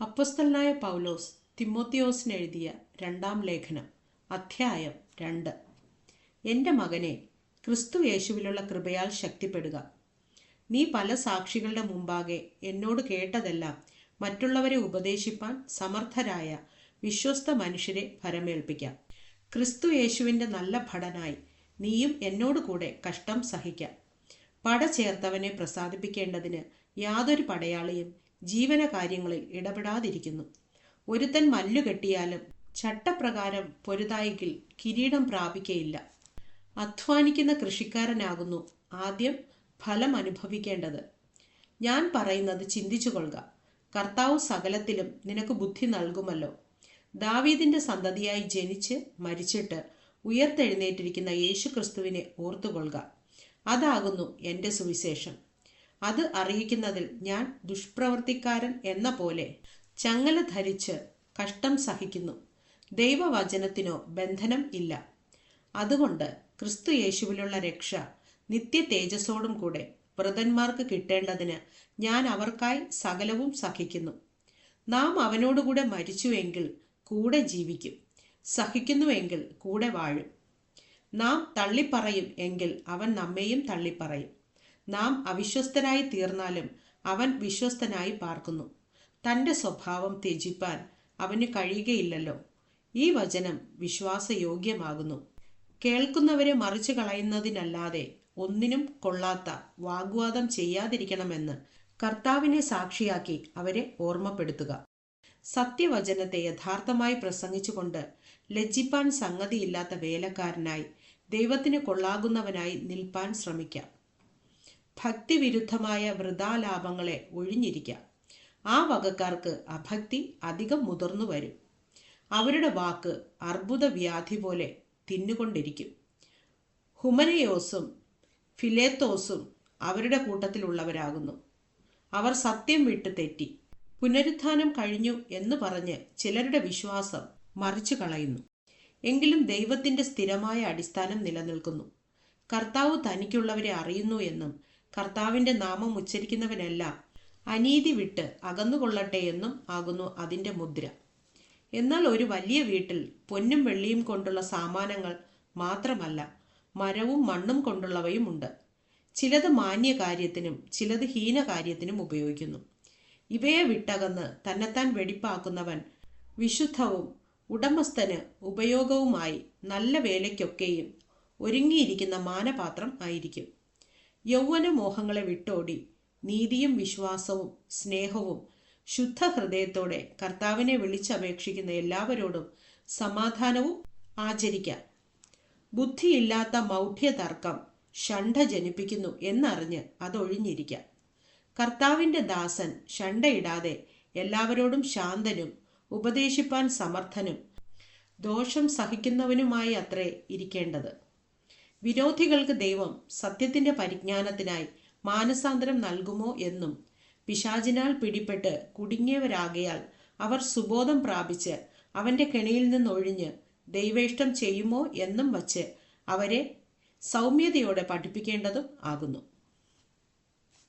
അപ്പസ്തലനായ പൗലോസ് തിമോത്തിയോസിന് എഴുതിയ രണ്ടാം ലേഖനം അധ്യായം രണ്ട്. എന്റെ മകനെ ക്രിസ്തു യേശുവിലുള്ള കൃപയാൽ ശക്തിപ്പെടുക. നീ പല സാക്ഷികളുടെ മുമ്പാകെ എന്നോട് കേട്ടതെല്ലാം മറ്റുള്ളവരെ ഉപദേശിപ്പാൻ സമർത്ഥരായ വിശ്വസ്ത മനുഷ്യരെ ഫരമേൽപ്പിക്കാം ക്രിസ്തു യേശുവിന്റെ നല്ല ഭടനായി നീയും എന്നോട് കൂടെ കഷ്ടം സഹിക്കാം. പട ചേർത്തവനെ പ്രസാദിപ്പിക്കേണ്ടതിന് യാതൊരു പടയാളിയും ജീവനകാര്യങ്ങളിൽ ഇടപെടാതിരിക്കുന്നു. ഒരുത്തൻ മല്ലുകെട്ടിയാലും ചട്ടപ്രകാരം പൊരുതായെങ്കിൽ കിരീടം പ്രാപിക്കയില്ല. അധ്വാനിക്കുന്ന കൃഷിക്കാരനാകുന്നു ആദ്യം ഫലം അനുഭവിക്കേണ്ടത്. ഞാൻ പറയുന്നത് ചിന്തിച്ചു കൊള്ളുക കർത്താവ് സകലത്തിലും നിനക്ക് ബുദ്ധി നൽകുമല്ലോ. ദാവീദിന്റെ സന്തതിയായി ജനിച്ച് മരിച്ചിട്ട് ഉയർത്തെഴുന്നേറ്റിരിക്കുന്ന യേശു ക്രിസ്തുവിനെ ഓർത്തുകൊള്ളുക. അതാകുന്നു എന്റെ സുവിശേഷം. അത് അറിയിക്കുന്നതിൽ ഞാൻ ദുഷ്പ്രവർത്തിക്കാരൻ എന്ന പോലെ ചങ്ങല ധരിച്ച് കഷ്ടം സഹിക്കുന്നു. ദൈവവചനത്തിനോ ബന്ധനം ഇല്ല. അതുകൊണ്ട് ക്രിസ്തു യേശുവിലുള്ള രക്ഷ നിത്യ തേജസ്സോടും കൂടെ വ്രതന്മാർക്ക് കിട്ടേണ്ടതിന് ഞാൻ അവർക്കായി സകലവും സഹിക്കുന്നു. നാം അവനോടുകൂടെ മരിച്ചുവെങ്കിൽ കൂടെ ജീവിക്കും. സഹിക്കുന്നുവെങ്കിൽ കൂടെ വാഴും. നാം തള്ളിപ്പറയും എങ്കിൽ അവൻ നമ്മെയും തള്ളിപ്പറയും. നാം അവിശ്വസ്തനായി തീർന്നാലും അവൻ വിശ്വസ്തനായി പാർക്കുന്നു. തന്റെ സ്വഭാവം ത്യജിപ്പാൻ അവന് കഴിയുകയില്ലല്ലോ. ഈ വചനം വിശ്വാസയോഗ്യമാകുന്നു. കേൾക്കുന്നവരെ മറിച്ചു കളയുന്നതിനല്ലാതെ ഒന്നിനും കൊള്ളാത്ത വാഗ്വാദം ചെയ്യാതിരിക്കണമെന്ന് കർത്താവിനെ സാക്ഷിയാക്കി അവരെ ഓർമ്മപ്പെടുത്തുക. സത്യവചനത്തെ യഥാർത്ഥമായി പ്രസംഗിച്ചുകൊണ്ട് ലജ്ജിപ്പാൻ സംഗതിയില്ലാത്ത വേലക്കാരനായി ദൈവത്തിന് കൊള്ളാകുന്നവനായി നിൽപ്പാൻ ശ്രമിക്കാം. ഭക്തിവിരുദ്ധമായ വൃതാലാഭങ്ങളെ ഒഴിഞ്ഞിരിക്കാം. ആ വകക്കാർക്ക് അഭക്തി അധികം മുതിർന്നു വരും. അവരുടെ വാക്ക് അർബുദ വ്യാധി പോലെ തിന്നുകൊണ്ടിരിക്കും. ഹുമനയോസും ഫിലേത്തോസും അവരുടെ കൂട്ടത്തിലുള്ളവരാകുന്നു. അവർ സത്യം വിട്ട് തെറ്റി. പുനരുത്ഥാനം കഴിഞ്ഞു എന്ന് പറഞ്ഞ് ചിലരുടെ വിശ്വാസം മറിച്ചു കളയുന്നു. എങ്കിലും ദൈവത്തിന്റെ സ്ഥിരമായ അടിസ്ഥാനം നിലനിൽക്കുന്നു. കർത്താവ് തനിക്കുള്ളവരെ അറിയുന്നു എന്നും കർത്താവിന്റെ നാമം ഉച്ചരിക്കുന്നവനെല്ലാം. അനീതി വിട്ട് അകന്നുകൊള്ളട്ടെ എന്നും ആകുന്നു അതിന്റെ മുദ്ര. എന്നാൽ ഒരു വലിയ വീട്ടിൽ പൊന്നും വെള്ളിയും കൊണ്ടുള്ള സാമാനങ്ങൾ മാത്രമല്ല മരവും മണ്ണും കൊണ്ടുള്ളവയും ഉണ്ട്. ചിലത് മാന്യ കാര്യത്തിനും ചിലത് ഹീന കാര്യത്തിനും ഉപയോഗിക്കുന്നു. ഇവയെ വിട്ടകന്ന് തന്നെത്താൻ വെടിപ്പാക്കുന്നവൻ വിശുദ്ധവും ഉടമസ്ഥന് ഉപയോഗവുമായി നല്ല വേലയ്ക്കൊക്കെയും ഒരുങ്ങിയിരിക്കുന്ന മാനപാത്രം ആയിരിക്കും. യൗവന മോഹങ്ങളെ വിട്ടോടി. നീതിയും വിശ്വാസവും സ്നേഹവും ശുദ്ധ ഹൃദയത്തോടെ കർത്താവിനെ വിളിച്ചപേക്ഷിക്കുന്ന എല്ലാവരോടും സമാധാനവും ആചരിക്കാം. ബുദ്ധിയില്ലാത്ത മൗഢ്യതർക്കം ഷണ്ട ജനിപ്പിക്കുന്നു എന്നറിഞ്ഞ് അതൊഴിഞ്ഞിരിക്കാം. കർത്താവിന്റെ ദാസൻ ഷണ്ടയിടാതെ എല്ലാവരോടും ശാന്തനും ഉപദേശിപ്പാൻ സമർത്ഥനും ദോഷം സഹിക്കുന്നവനുമായി അത്രേ ഇരിക്കേണ്ടത്. വിരോധികൾക്ക് ദൈവം സത്യത്തിന്റെ പരിജ്ഞാനത്തിനായി മാനസാന്തരം നൽകുമോ എന്നും പിശാചിനാൽ പിടിപ്പെട്ട് കുടുങ്ങിയവരാകയാൽ അവർ സുബോധം പ്രാപിച്ച് അവന്റെ കെണിയിൽ നിന്നൊഴിഞ്ഞ് ദൈവേഷ്ടം ചെയ്യുമോ എന്നും വച്ച് അവരെ സൗമ്യതയോടെ പഠിപ്പിക്കേണ്ടതും ആകുന്നു.